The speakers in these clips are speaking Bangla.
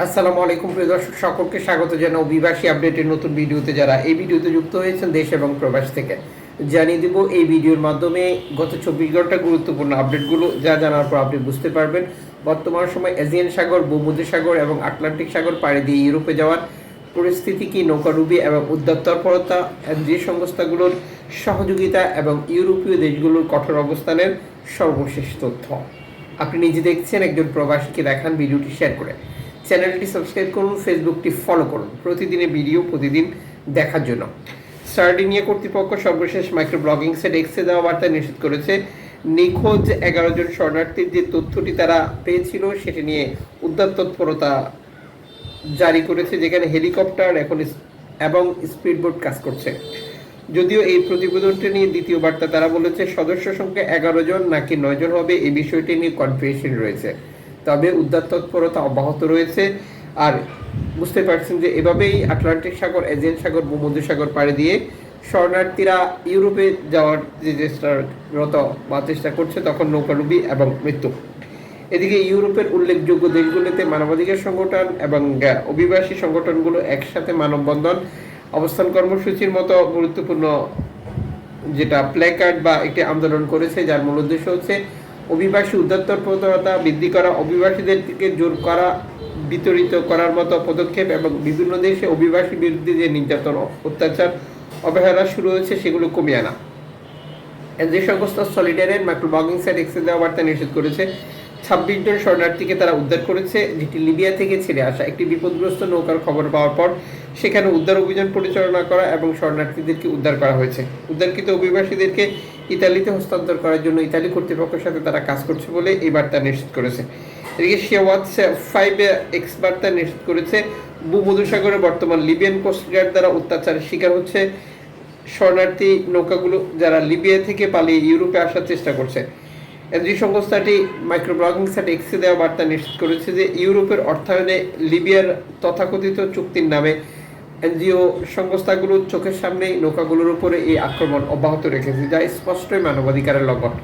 আসসালামু আলাইকুম, প্রিয় দর্শক, সকলকে স্বাগত জানাই অভিবাসী আপডেটের নতুন ভিডিওতে। যারা এই ভিডিওতে যুক্ত হয়েছেন দেশ এবং প্রবাস থেকে, জানিয়ে দিব এই ভিডিওর মাধ্যমে গত চব্বিশ ঘণ্টা গুরুত্বপূর্ণ আপডেটগুলো। যা জানার পর আপনি বুঝতে পারবেন, বর্তমান সময় এজিয়ান সাগর ভূমধ্য সাগর এবং আটলান্টিক সাগর পাড়ি দিয়ে ইউরোপে যাওয়ার পরিস্থিতি কি, নৌকাডুবি এবং উদ্যোগ তৎপরতা যে সংস্থাগুলোর সহযোগিতা এবং ইউরোপীয় দেশগুলোর কঠোর অবস্থানের সর্বশেষ তথ্য। আপনি নিজে দেখছেন, একজন প্রবাসীকে দেখান ভিডিওটি শেয়ার করে। চ্যানেলটি সাবস্ক্রাইব করুন, ফেসবুকটি ফলো করুন। প্রতিদিনের ভিডিও, প্রতিদিন দেখার জন্য। সার্ডিনিয়া কর্তৃপক্ষ সর্বশেষ মাইক্রো ব্লগিং সেট এক্সে দেওয়া বার্তা নিশ্চিত করেছে। নিখোঁজ এগারো জন শরণার্থীর যে তথ্যটি তারা পেয়েছিল, সেটি নিয়ে উদ্ধার তৎপরতা জারি করেছে, যেখানে হেলিকপ্টার এখন এবং স্পিডবোট কাজ করছে। যদিও এই প্রতিবেদনটি নিয়ে দ্বিতীয় বার্তা তারা বলেছে, সদস্য সংখ্যা এগারো জন নাকি নয় জন হবে, এই বিষয়টি নিয়ে কনফিউশন রয়েছে। তবে উদ্ধার তৎপরতা অব্যাহত রয়েছে। আর বুঝতে পারছেন যে এভাবেই আটলান্টিক সাগর এজিয়ান সাগর ভূমধ্য সাগর পাড়ি দিয়ে শরণার্থীরা ইউরোপে যাওয়ার যে চেষ্টারত বা চেষ্টা করছে, তখন নৌকাডুবি এবং মৃত্যু। এদিকে ইউরোপের উল্লেখযোগ্য দেশগুলিতে মানবাধিকার সংগঠন এবং অভিবাসী সংগঠনগুলো একসাথে মানববন্ধন অবস্থান কর্মসূচির মতো গুরুত্বপূর্ণ যেটা প্ল্যাকার্ড বা একটি আন্দোলন করেছে, যার মূল উদ্দেশ্য হচ্ছে অভিবাসী উদ্যোক্তরতা বৃদ্ধি করা, অভিবাসীদেরকে জোর করা, বিতরিত করার মতো পদক্ষেপ এবং বিভিন্ন দেশে অভিবাসী বিরুদ্ধে যে নির্যাতন, অত্যাচার, অবহেলা শুরু হয়েছে, সেগুলো কমিয়ে আনা। যে সংস্থা সলিডারের মাইক্রো ব্লগিং সাইট এক্সে দেওয়া বার্তা নিষেধ করেছে। ছাব্বিশ জন শরণার্থীকে তারা উদ্ধার করেছে। যেটি লিবিয়া থেকে ছেড়ে আসা একটি বিপদগ্রস্ত নৌকার খবর পাওয়ার পর সেখানে উদ্ধার অভিযান পরিচালনা করা এবং শরণার্থীদেরকে উদ্ধার করা হয়েছে। উদ্ধারকৃত অভিবাসীদেরকে ইতালিতে হস্তান্তর করার জন্য ইতালি কর্তৃপক্ষের সাথে তারা কাজ করছে বলে এই বার্তা নিশ্চিত করেছে। এদিকে শিয়াওয়াতস ফাইভ এক্স বার্তা নিশ্চিত করেছে, ভূমধুসাগরে বর্তমান লিবিয়ান কোস্টগার্ড দ্বারা অত্যাচারের শিকার হচ্ছে শরণার্থী নৌকাগুলো যারা লিবিয়া থেকে পালিয়ে ইউরোপে আসার চেষ্টা করছে। এনজি সংস্থাটি মাইক্রো ব্লগিং সাইট এক্সে দেওয়া বার্তা নিশ্চিত করেছে যে ইউরোপের অর্থায়নে লিবিয়ার তথাকথিত চুক্তির নামে এনজিও সংস্থাগুলো চোখের সামনেই নৌকাগুলোর উপরে এই আক্রমণ অব্যাহত রেখেছে, যা স্পষ্টই মানবাধিকারের লঙ্ঘন।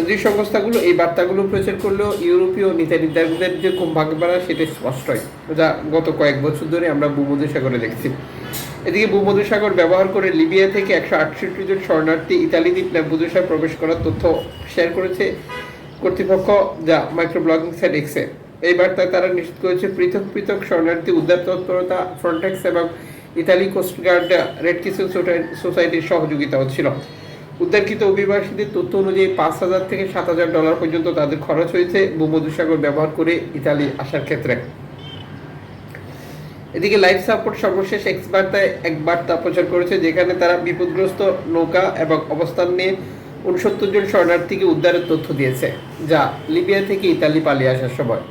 এনজিও সংস্থাগুলো এই বার্তাগুলো প্রচার করলেও ইউরোপীয় নীতি নির্ধারকদের যে কম ভাগ বাড়া সেটা স্পষ্টই, যা গত কয়েক বছর ধরে আমরা ভূমধ্য সাগরে দেখছি। এদিকে ভূমধুসাগর ব্যবহার করে লিবিয়া থেকে একশো আটষট্টি জন শরণার্থী ইতালি দ্বীপ ল্যাম্পুদোসায় প্রবেশ করার তথ্য শেয়ার করেছে কর্তৃপক্ষ যা মাইক্রো ব্লগিং সাইট এক্সে এই বার্তায় তারা নিশ্চিত করেছে, পৃথক পৃথক শরণার্থী, উদ্ধার তৎপরতা ফ্রন্টেক্স এবং ইতালি কোস্টগার্ড রেড কিসেল সোসাইটির সহযোগিতা হচ্ছিল। উদ্ধারকৃত অভিবাসীদের তথ্য অনুযায়ী পাঁচ হাজার থেকে সাত হাজার ডলার পর্যন্ত তাদের খরচ হয়েছে ভূমধুসাগর ব্যবহার করে ইতালি আসার ক্ষেত্রে। এদিকে লাইফ সাপোর্ট সর্বশেষ এক বার্তায় এক বার্তা প্রচার করেছে, যেখানে তারা বিপদগ্রস্ত নৌকা এবং অবস্থান নিয়ে উনসত্তর জন শরণার্থীকে উদ্ধারের তথ্য দিয়েছে, যা লিবিয়া থেকে ইতালি পালিয়ে আসার সময়।